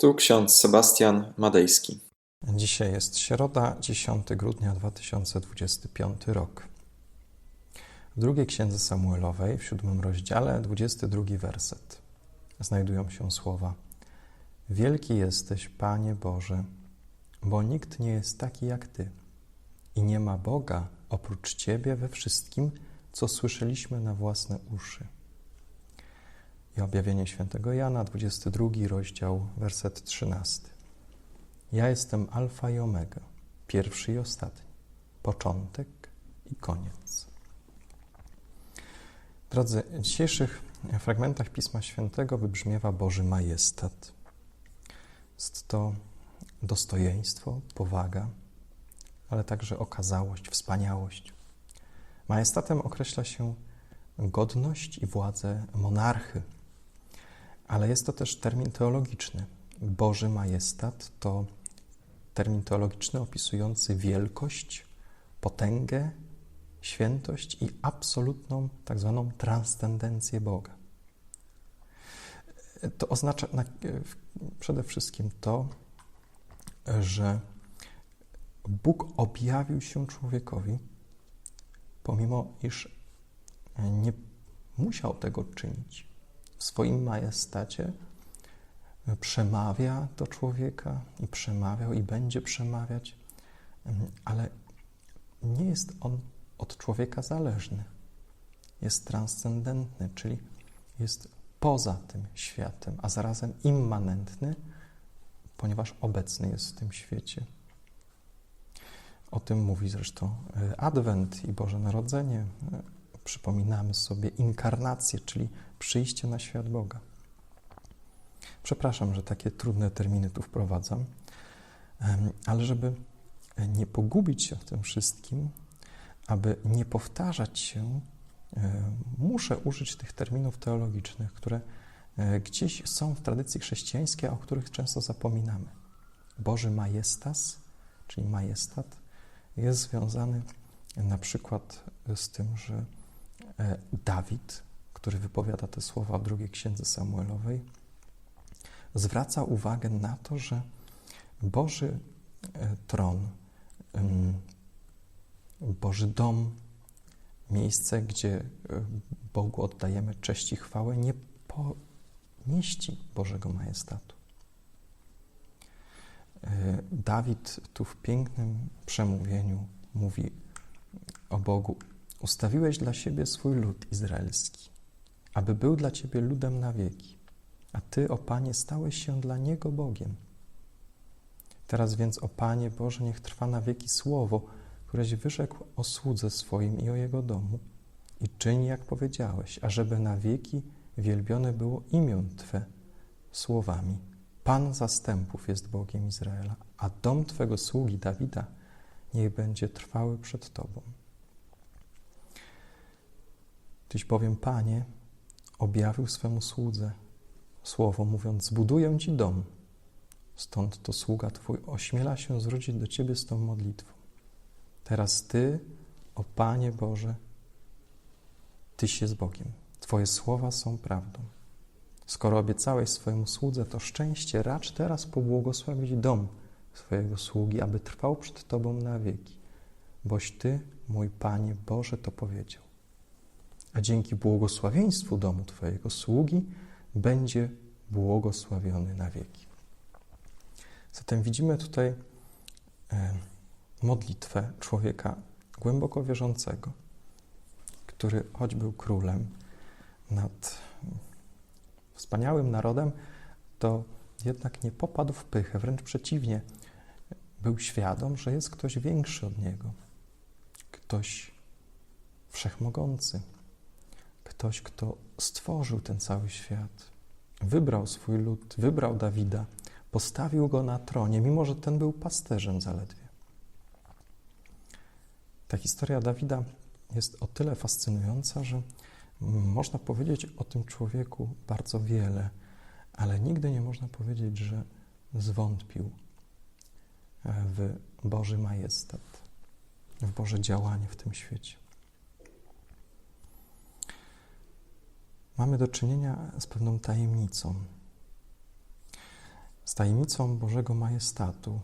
Tu ksiądz Sebastian Madejski. Dzisiaj jest środa, 10 grudnia 2025 rok. W drugiej księdze Samuelowej, w siódmym rozdziale, 22 werset, znajdują się słowa: Wielki jesteś, Panie Boże, bo nikt nie jest taki jak Ty i nie ma Boga oprócz Ciebie we wszystkim, co słyszeliśmy na własne uszy. I objawienie świętego Jana, 22 rozdział, werset 13. Ja jestem Alfa i Omega, pierwszy i ostatni, początek i koniec. Drodzy, w dzisiejszych fragmentach Pisma Świętego wybrzmiewa Boży majestat. Jest to dostojeństwo, powaga, ale także okazałość, wspaniałość. Majestatem określa się godność i władzę monarchy, ale jest to też termin teologiczny. Boży majestat to termin teologiczny opisujący wielkość, potęgę, świętość i absolutną tak zwaną transcendencję Boga. To oznacza na, przede wszystkim to, że Bóg objawił się człowiekowi, pomimo iż nie musiał tego czynić. W swoim majestacie przemawia do człowieka i przemawiał i będzie przemawiać, ale nie jest on od człowieka zależny. Jest transcendentny, czyli jest poza tym światem, a zarazem immanentny, ponieważ obecny jest w tym świecie. O tym mówi zresztą Adwent i Boże Narodzenie. Przypominamy sobie inkarnację, czyli przyjście na świat Boga. Przepraszam, że takie trudne terminy tu wprowadzam, ale żeby nie pogubić się w tym wszystkim, aby nie powtarzać się, muszę użyć tych terminów teologicznych, które gdzieś są w tradycji chrześcijańskiej, o których często zapominamy. Boży majestas, czyli majestat, jest związany na przykład z tym, że Dawid, który wypowiada te słowa w drugiej księdze Samuelowej, zwraca uwagę na to, że Boży tron, Boży dom, miejsce, gdzie Bogu oddajemy cześć i chwałę, nie pomieści Bożego majestatu. Dawid tu w pięknym przemówieniu mówi o Bogu: Ustawiłeś dla siebie swój lud izraelski, aby był dla ciebie ludem na wieki, a ty, o Panie, stałeś się dla niego Bogiem. Teraz więc, o Panie Boże, niech trwa na wieki słowo, któreś wyrzekł o słudze swoim i o jego domu, i czyń, jak powiedziałeś, ażeby na wieki wielbione było imię Twe słowami. Pan zastępów jest Bogiem Izraela, a dom Twego sługi Dawida niech będzie trwały przed Tobą. Tyś bowiem, Panie, objawił swemu słudze słowo, mówiąc: Zbuduję Ci dom. Stąd to sługa Twój ośmiela się zwrócić do Ciebie z tą modlitwą. Teraz Ty, o Panie Boże, Tyś jest Bogiem. Twoje słowa są prawdą. Skoro obiecałeś swojemu słudze to szczęście, racz teraz pobłogosławić dom swojego sługi, aby trwał przed Tobą na wieki, boś Ty, mój Panie Boże, to powiedział. A dzięki błogosławieństwu domu Twojego sługi będzie błogosławiony na wieki. Zatem widzimy tutaj modlitwę człowieka głęboko wierzącego, który choć był królem nad wspaniałym narodem, to jednak nie popadł w pychę, wręcz przeciwnie, był świadom, że jest ktoś większy od niego, ktoś wszechmogący, ktoś, kto stworzył ten cały świat, wybrał swój lud, wybrał Dawida, postawił go na tronie, mimo że ten był pasterzem zaledwie. Ta historia Dawida jest o tyle fascynująca, że można powiedzieć o tym człowieku bardzo wiele, ale nigdy nie można powiedzieć, że zwątpił w Boży majestat, w Boże działanie w tym świecie. Mamy do czynienia z pewną tajemnicą. z tajemnicą Bożego majestatu,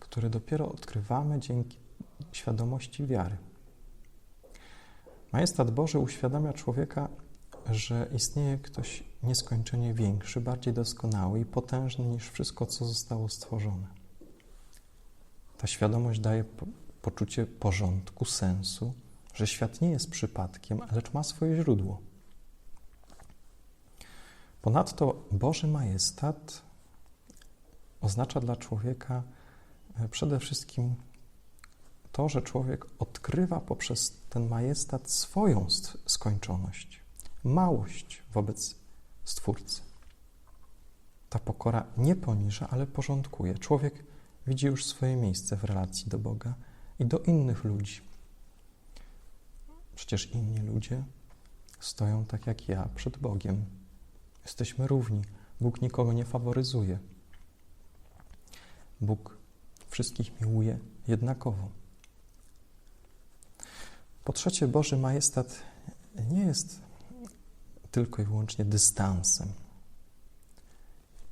który dopiero odkrywamy dzięki świadomości wiary. Majestat Boży uświadamia człowieka, że istnieje ktoś nieskończenie większy, bardziej doskonały i potężny niż wszystko, co zostało stworzone. Ta świadomość daje po poczucie porządku, sensu, że świat nie jest przypadkiem, lecz ma swoje źródło. Ponadto Boży majestat oznacza dla człowieka e, przede wszystkim to, że człowiek odkrywa poprzez ten majestat swoją skończoność, małość wobec Stwórcy. Ta pokora nie poniża, ale porządkuje. Człowiek widzi już swoje miejsce w relacji do Boga i do innych ludzi. Przecież inni ludzie stoją tak jak ja przed Bogiem. Jesteśmy równi. Bóg nikogo nie faworyzuje. Bóg wszystkich miłuje jednakowo. Po trzecie, Boży majestat nie jest tylko i wyłącznie dystansem.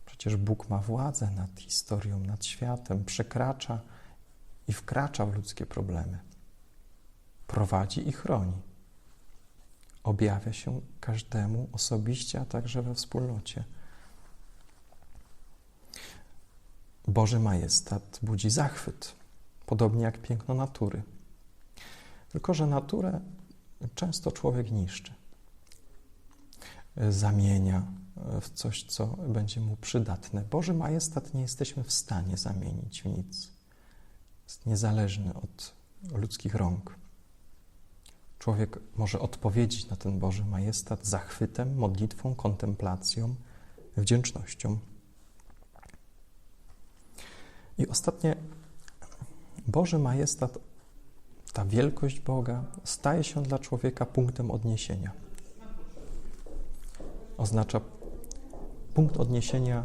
Przecież Bóg ma władzę nad historią, nad światem, przekracza i wkracza w ludzkie problemy. Prowadzi i chroni. Objawia się każdemu osobiście, a także we wspólnocie. Boży majestat budzi zachwyt, podobnie jak piękno natury. Tylko, że naturę często człowiek niszczy. Zamienia w coś, co będzie mu przydatne. Boży majestat nie jesteśmy w stanie zamienić w nic. Jest niezależny od ludzkich rąk. Człowiek może odpowiedzieć na ten Boży majestat zachwytem, modlitwą, kontemplacją, wdzięcznością. I ostatnie, Boży majestat, ta wielkość Boga staje się dla człowieka punktem odniesienia. Oznacza punkt odniesienia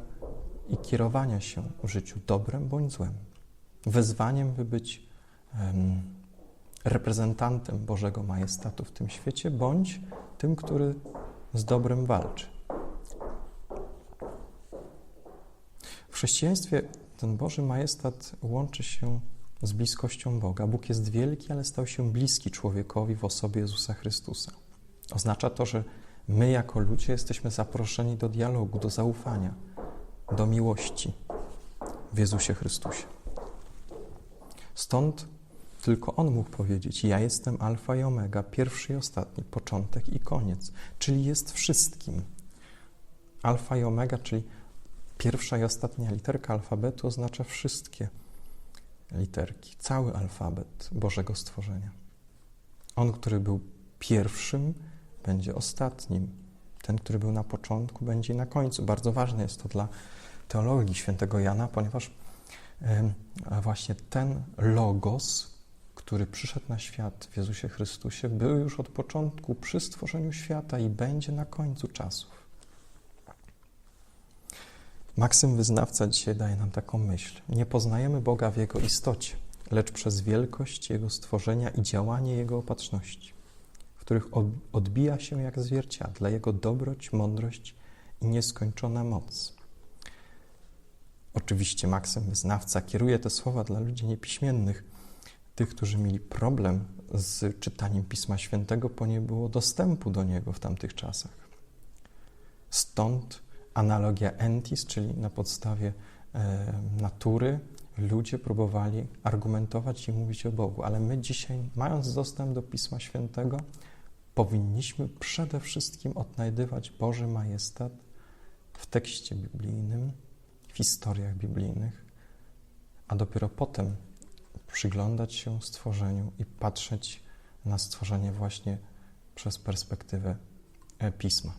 i kierowania się w życiu dobrem bądź złem. Wezwaniem, by być um, reprezentantem Bożego majestatu w tym świecie, bądź tym, który z dobrem walczy. W chrześcijaństwie ten Boży majestat łączy się z bliskością Boga. Bóg jest wielki, ale stał się bliski człowiekowi w osobie Jezusa Chrystusa. Oznacza to, że my jako ludzie jesteśmy zaproszeni do dialogu, do zaufania, do miłości w Jezusie Chrystusie. Stąd tylko On mógł powiedzieć: Ja jestem Alfa i Omega, pierwszy i ostatni, początek i koniec, czyli jest wszystkim. Alfa i Omega, czyli pierwsza i ostatnia literka alfabetu oznacza wszystkie literki, cały alfabet Bożego stworzenia. On, który był pierwszym, będzie ostatnim. Ten, który był na początku, będzie na końcu. Bardzo ważne jest to dla teologii świętego Jana, ponieważ właśnie ten logos, który przyszedł na świat w Jezusie Chrystusie, był już od początku przy stworzeniu świata i będzie na końcu czasów. Maksym Wyznawca dzisiaj daje nam taką myśl. Nie poznajemy Boga w Jego istocie, lecz przez wielkość Jego stworzenia i działanie Jego opatrzności, w których odbija się jak zwierciadle Jego dobroć, mądrość i nieskończona moc. Oczywiście Maksym Wyznawca kieruje te słowa dla ludzi niepiśmiennych, tych, którzy mieli problem z czytaniem Pisma Świętego, bo nie było dostępu do niego w tamtych czasach. Stąd analogia entis, czyli na podstawie e, natury ludzie próbowali argumentować i mówić o Bogu, ale my dzisiaj, mając dostęp do Pisma Świętego, powinniśmy przede wszystkim odnajdywać Boży majestat w tekście biblijnym, w historiach biblijnych, a dopiero potem przyglądać się stworzeniu i patrzeć na stworzenie właśnie przez perspektywę e, Pisma.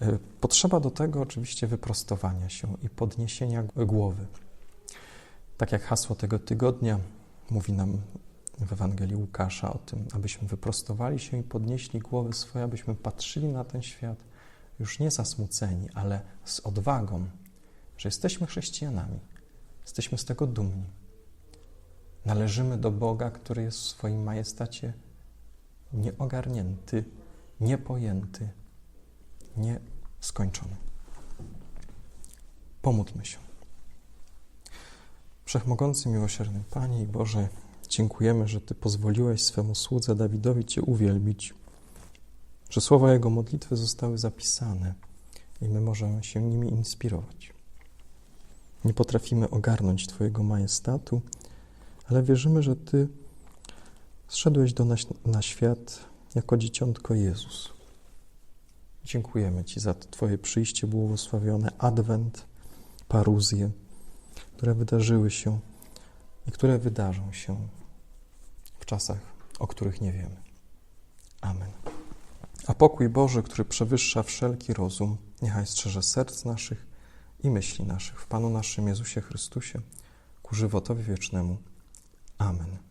E, potrzeba do tego oczywiście wyprostowania się i podniesienia głowy. Tak jak hasło tego tygodnia mówi nam w Ewangelii Łukasza o tym, abyśmy wyprostowali się i podnieśli głowy swoje, abyśmy patrzyli na ten świat już nie zasmuceni, ale z odwagą, że jesteśmy chrześcijanami, jesteśmy z tego dumni. Należymy do Boga, który jest w swoim majestacie nieogarnięty, niepojęty, nieskończony. Pomódlmy się. Wszechmogący, miłosierny Panie i Boże, dziękujemy, że Ty pozwoliłeś swemu słudze Dawidowi Cię uwielbić, że słowa Jego modlitwy zostały zapisane i my możemy się nimi inspirować. Nie potrafimy ogarnąć Twojego majestatu, ale wierzymy, że Ty zszedłeś do nas na świat jako dzieciątko Jezus. Dziękujemy Ci za Twoje przyjście błogosławione, adwent, paruzje, które wydarzyły się i które wydarzą się w czasach, o których nie wiemy. Amen. A pokój Boży, który przewyższa wszelki rozum, niechaj strzeże serc naszych i myśli naszych w Panu naszym Jezusie Chrystusie ku żywotowi wiecznemu. Amen.